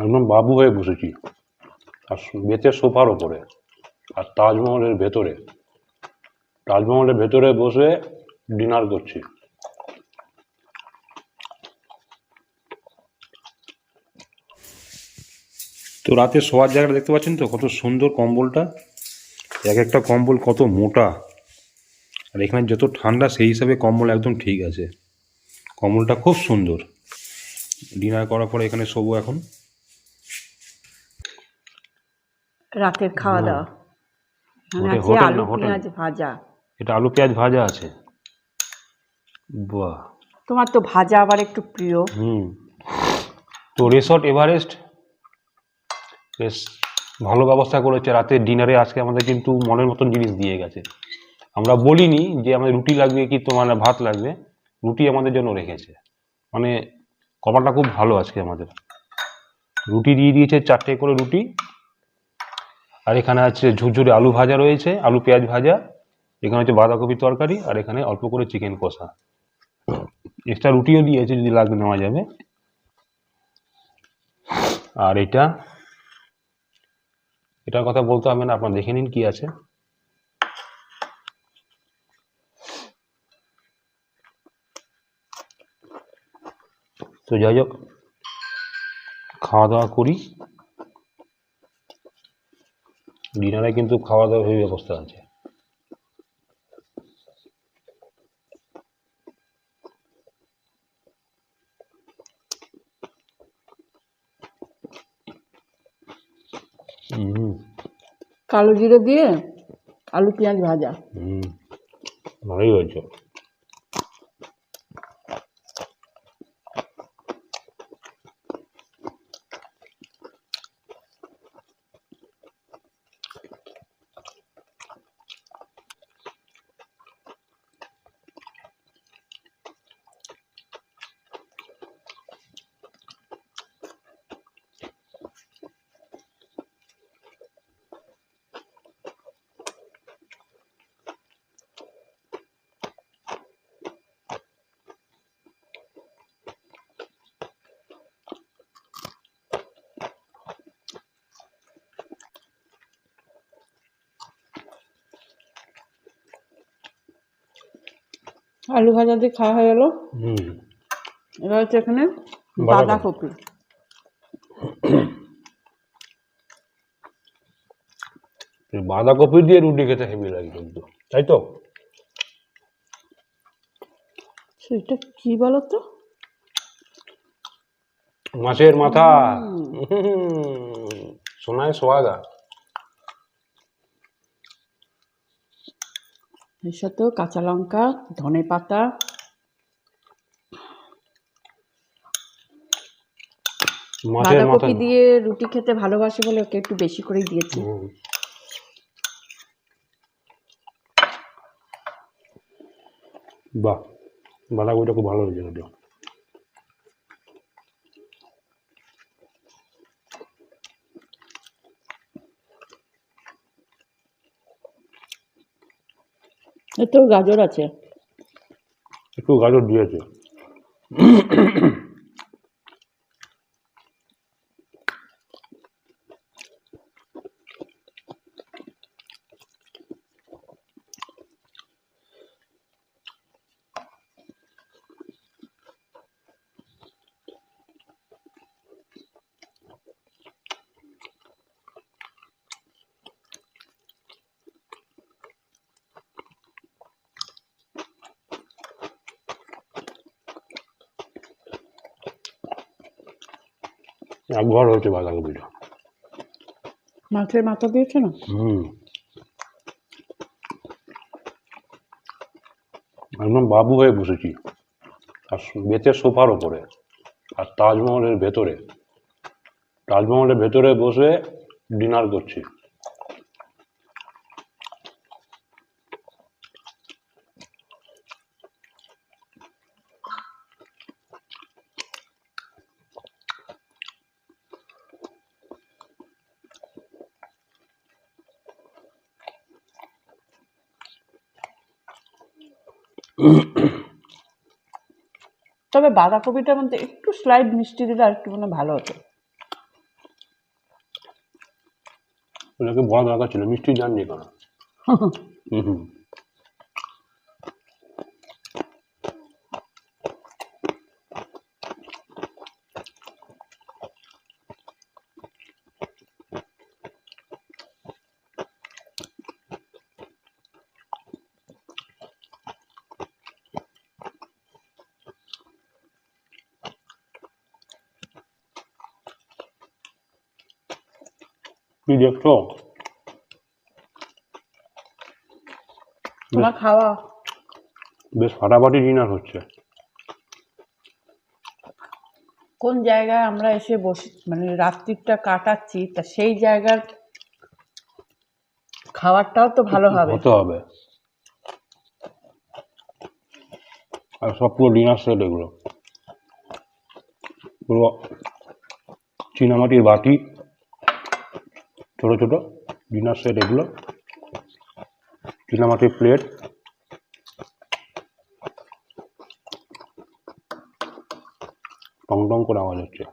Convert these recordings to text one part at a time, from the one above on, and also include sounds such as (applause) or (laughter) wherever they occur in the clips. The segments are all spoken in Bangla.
একদম বাবু হয়ে বসেছি। আর বেতের সোফার ওপরে আর তাজমহলের ভেতরে। তাজমহলের ভেতরে বসে ডিনার করছি। তো রাতে শোয়ার জায়গাটা দেখতে পাচ্ছেন তো? কত সুন্দর কম্বলটা। এক একটা কম্বল কত মোটা। আর এখানে যত ঠান্ডা, সেই হিসাবে কম্বল একদম ঠিক আছে। কম্বলটা খুব সুন্দর। ডিনার করার পরে এখানে শোবো এখন। রাতের খাওয়া দাওয়া মানে আছে হোটেল আলু না, হোটেল। পেঁয়াজ ভাজা। এটা আলু পেঁয়াজ ভাজা আছে। বাহ। তোমার তো ভাজা আবার একটু প্রিয়। হুম। তো রিসর্ট এভারেস্ট বেশ ভালো ব্যবস্থা করেছে। রাতের ডিনারে আজকে আমাদের কিন্তু মনের মতন জিনিস দিয়ে গেছে। আমরা বলিনি যে আমাদের রুটি লাগবে কি তোমার ভাত লাগবে। রুটি আমাদের জন্য রেখেছে। মানে কপালটা খুব ভালো আজকে আমাদের। রুটি দিয়ে দিয়েছে চারটে করে রুটি। আর এখানে আছে ঝুরঝুরে আলু ভাজা রয়েছে, আলু পেঁয়াজ ভাজা, এখানে হচ্ছে বাঁধাকপির তরকারি, আর এখানে অল্প করে চিকেন কষা। এক্সট্রা রুটিও দিয়েছে যদি লাগবে নেওয়া যাবে। আর এটা, এটার কথা বলতে হবে না, আপনারা দেখে নিন কি আছে। তো যাই হোক, খাওয়া দাওয়া করি। ডিনারে কিন্তু খাওয়া দাওয়া হেভি ব্যবস্থা আছে। হুম। কালো জিরে দিয়ে আলু পেঁয়াজ ভাজা। হুম। ভালোই হয়েছে। আলু ভাজা দিয়ে খাওয়া হয়ে গেল। হুম। এবার হচ্ছে এখানে বাঁধাকপি। বাঁধাকপি দিয়ে রুটি খেতে হেভি লাগে কিন্তু তাই তো? সেটা কি বলো তো মাছের মাথা। হুম, সোনায় সোয়াগা এর সাথেও কাঁচা লঙ্কা ধনে পাতা বাঁধাকপি দিয়ে রুটি খেতে ভালোবাসে বলে ওকে একটু বেশি করেই দিয়েছি। বাহ বাঁধাকপিটা খুব ভালো হয়েছে এতেও গাজর আছে। একটু গাজর দিয়েছে। একবার হয়েছে বাঁধাকপিটা মাছের মাথা দিয়েছে না? হুম। একদম বাবু হয়ে বসেছি। আর বেতের সোফার ওপরে। আর তাজমহলের ভেতরে। তাজমহলের ভেতরে বসে ডিনার করছি। তবে বাঁধাকপিটার মধ্যে একটু স্লাইড মিষ্টি দিলে আর একটু মনে ভালো হতো। ওটাকে বড় দরকার ছিল মিষ্টি জাননি কেন। (laughs) হুম। কি দেখছ তোমার খাওয়া। বেশ ফাটাফাটি ডিনার হচ্ছে। কোন জায়গায় আমরা এসে বসে মানে রাত্রিটা কাটাচ্ছি তা সেই জায়গার খাবারটাও তো ভালো হবে। হতে হবে। আর সব পুরো ডিনার সেট এগুলো। পুরো চীনামাটির বাটি। ছোট ছোট ডিনার সেট এগুলো। চীনামাটির প্লেট টং টং করে আওয়াজ হচ্ছে।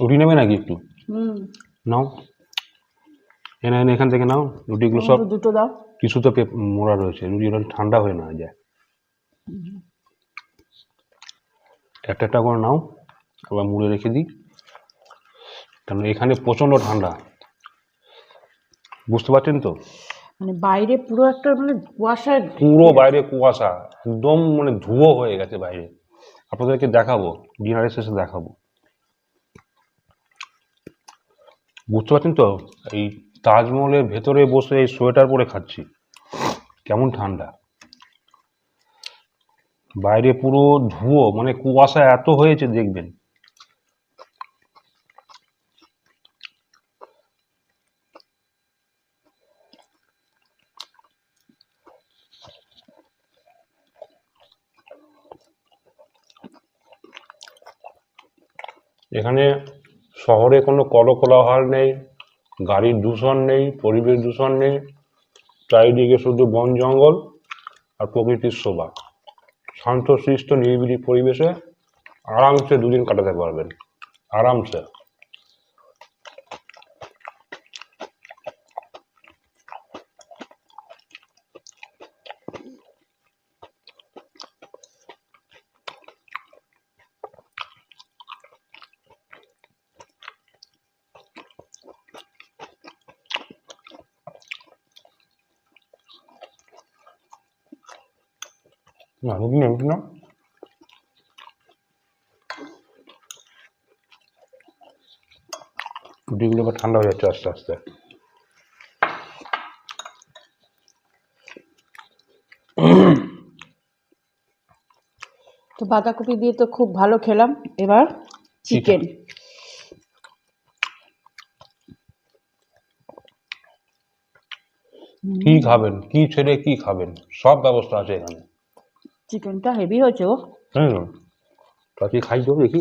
রুটি নেবে নাকি একটু? নাও। এখান থেকে নাও রুটিগুলো সব। দুটো দাও। টিস্যুতে পেপ- মোড়া রয়েছে রুটি ওটা ঠান্ডা হয়ে না যায়। একটা একটা করে নাও আবার মুড়ে রেখে দিই। কারণ এখানে প্রচণ্ড ঠান্ডা। বুঝতে পারছেন তো? মানে বাইরে পুরো একটা মানে কুয়াশায় পুরো বাইরে কুয়াশা একদম মানে ধুয়ো হয়ে গেছে বাইরে। আপনাদেরকে দেখাবো ডিনারের শেষে দেখাবো। বুঝতে পারছেন তো? এই তাজমহলের ভেতরে বসে এই সোয়েটার পরে খাচ্ছি। কেমন ঠান্ডা। বাইরে পুরো ধুয়ো মানে কুয়াশা এত হয়েছে, দেখবেন। এখানে শহরে কোনো কলকোলাহল নেই। গাড়ির দূষণ নেই, পরিবেশ দূষণ নেই, চারিদিকে শুধু বন জঙ্গল আর প্রকৃতির শোভা। শান্ত শান্তশিষ্ট, নিরিবিলি পরিবেশে আরামসে দুদিন কাটাতে পারবেন। আরামসে। রুটি না রুটিগুলো এবার ঠান্ডা হয়ে যাচ্ছে আস্তে আস্তে তো বাঁধাকপি দিয়ে তো খুব ভালো খেলাম এবার চিকেন কি খাবেন? কি ছেড়ে কি খাবেন? সব ব্যবস্থা আছে এখানে। চিকেনটা হেভি হয়েছে ও হ্যাঁ তা কি খাই তো দেখি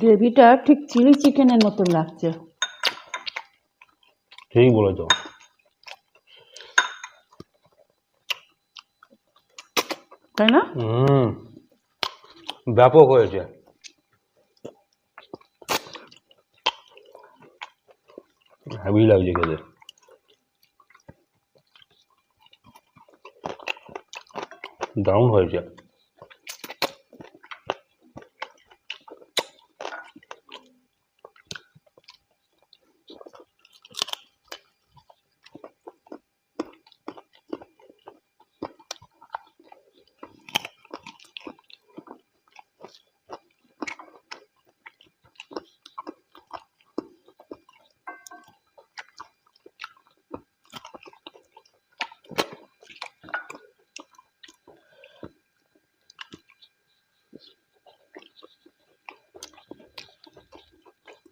গ্রেভিটা ঠিক চিলি চিকেনের মতন লাগছে। ঠিক বলেছ। তাই না? হুম। ব্যাপক হয়েছে। হ্যাভি লাগছে খেতে। দারুণ হয়েছে।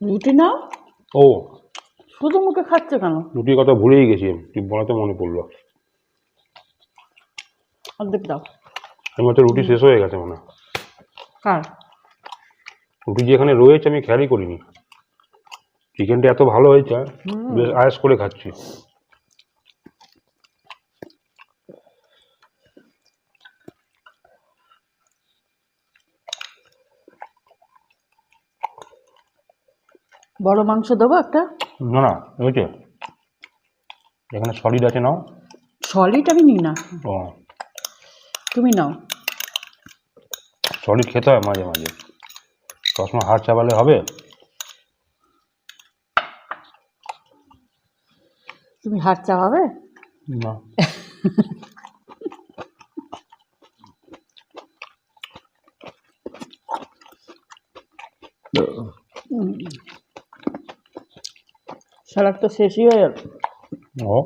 রুটি না? ও। শুধু মুখে খাচ্ছে কেন? রুটির কথা ভুলেই গেছি তুই বলাতে মনে পড়ল। অর্ধেক দাও। আমি তো রুটি শেষ হয়ে গেছে মনে। কার? রুটি যে এখানে রয়েছে আমি খেয়ালই করিনি। চিকেনটা এত ভালো হয়েছে বেশ আয়াস করে খাচ্ছি। বড় মাংস দেবো একটা? না না হয়েছে এখানে সলিড আছে নাও। সলিড আমি নিই না। ও। তুমি নাও। সলিড খেতে হয় মাঝে মাঝে। সবসময় হাড় চাপালে হবে। তুমি হাত চাপাবে না। (laughs) স্যালাড তো শেষই হয়ে গেল ও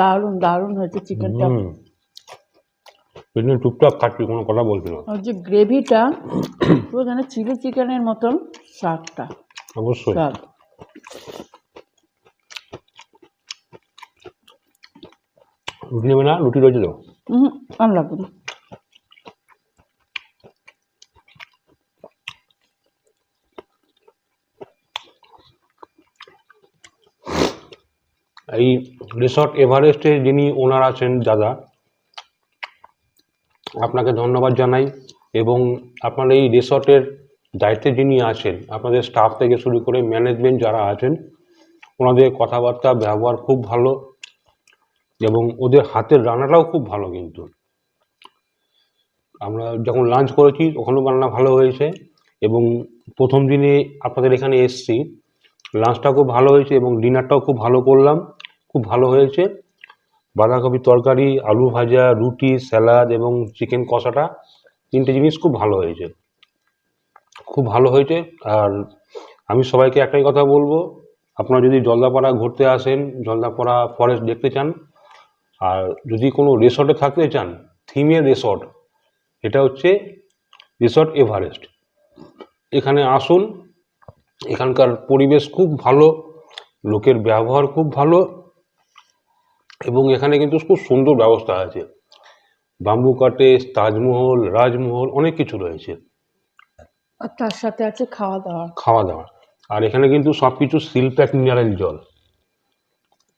দারুণ দারুণ হয়েছে চিকেনটা হুম। টুকটাক খাচ্ছি কোনো কথা বলছি না। আর যে গ্রেভিটা পুরো যেন চিলি চিকেনের মতন স্বাদটা। অবশ্যই। স্বাদ। রুটি নেবে না? রুটি রয়েছে তো? হুম আর লাগবে। না এই রিসর্ট এভারেস্টের যিনি ওনার আছেন দাদা, আপনাকে ধন্যবাদ জানাই এবং আপনার এই রিসর্টের দায়িত্বে যিনি আছেন, আপনাদের স্টাফ থেকে শুরু করে ম্যানেজমেন্ট যারা আছেন, ওনাদের কথাবার্তা, ব্যবহার খুব ভালো এবং ওদের হাতের রান্নাটাও খুব ভালো কিন্তু। আমরা যখন লাঞ্চ করেছি ওখানেও রান্না ভালো হয়েছে এবং প্রথম দিনে আপনাদের এখানে এসছি লাঞ্চটা খুব ভালো হয়েছে এবং ডিনারটাও খুব ভালো করলাম। খুব ভালো হয়েছে। বাঁধাকপির তরকারি, আলু ভাজা, রুটি, স্যালাড এবং চিকেন কষাটা তিনটে জিনিস খুব ভালো হয়েছে। খুব ভালো হয়েছে। আর আমি সবাইকে একটাই কথা বলব, আপনারা যদি জলদাপাড়া ঘুরতে আসেন, জলদাপাড়া ফরেস্ট দেখতে চান, আর যদি কোনো রিসর্টে থাকতে চান থিমের রিসর্ট এটা হচ্ছে রিসর্ট এভারেস্ট এখানে আসুন, এখানকার পরিবেশ খুব ভালো, লোকের ব্যবহার খুব ভালো এবং এখানে কিন্তু খুব সুন্দর ব্যবস্থা আছে। বাম্বু কাটেজ তাজমহল রাজমহল অনেক কিছু রয়েছে। আর তার সাথে আছে খাওয়া দাওয়া খাওয়া দাওয়া আর এখানে কিন্তু সব কিছু সিল প্যাক মিনারেল জল।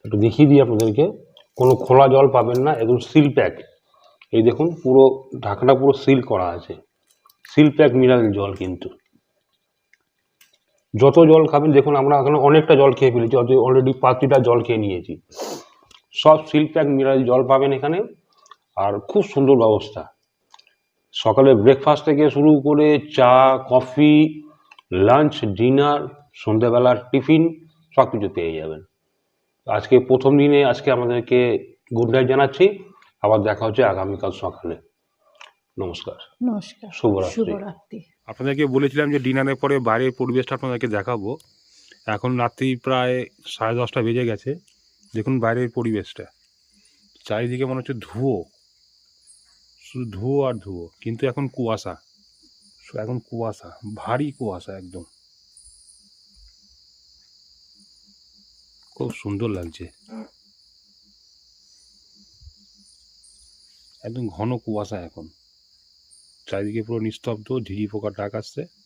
একটু দেখিয়ে দিই আপনাদেরকে। কোনো খোলা জল পাবেন না একদম সিল প্যাক এই দেখুন পুরো ঢাকনা পুরো সিল করা আছে। সিল প্যাক মিনারেল জল কিন্তু। যত জল খাবেন দেখুন আমরা এখানে অনেকটা জল খেয়ে ফেলেছি অলরেডি পাঁচ লিটার জল খেয়ে নিয়েছি। সব সিল প্যাক মিনারেল জল পাবেন এখানে। আর খুব সুন্দর ব্যবস্থা। সকালে ব্রেকফাস্ট থেকে শুরু করে চা কফি লাঞ্চ ডিনার সন্ধ্যাবেলার টিফিন সব কিছু পেয়ে যাবেন। আজকে প্রথম দিনে আজকে আমাদেরকে গুড নাইট জানাচ্ছি। আবার দেখা হচ্ছে আগামীকাল সকালে। নমস্কার। নমস্কার। শুভরাত্রি। শুভরাত্রি। আপনাদেরকে বলেছিলাম যে ডিনারের পরে বাইরের পরিবেশটা আপনাদেরকে দেখাবো। এখন রাত্রি প্রায় সাড়ে দশটা বেজে গেছে। দেখুন বাইরের পরিবেশটা। চারিদিকে মনে হচ্ছে ধুয়ো। শুধু ধুয়ো আর ধুয়ো, কিন্তু এখন কুয়াশা। এখন কুয়াশা, ভারী কুয়াশা একদম। খুব সুন্দর লাগছে। একদম ঘন কুয়াশা এখন। চারিদিকে পুরো নিস্তব্ধ, ঝিঝি পোকার ডাক আসছে।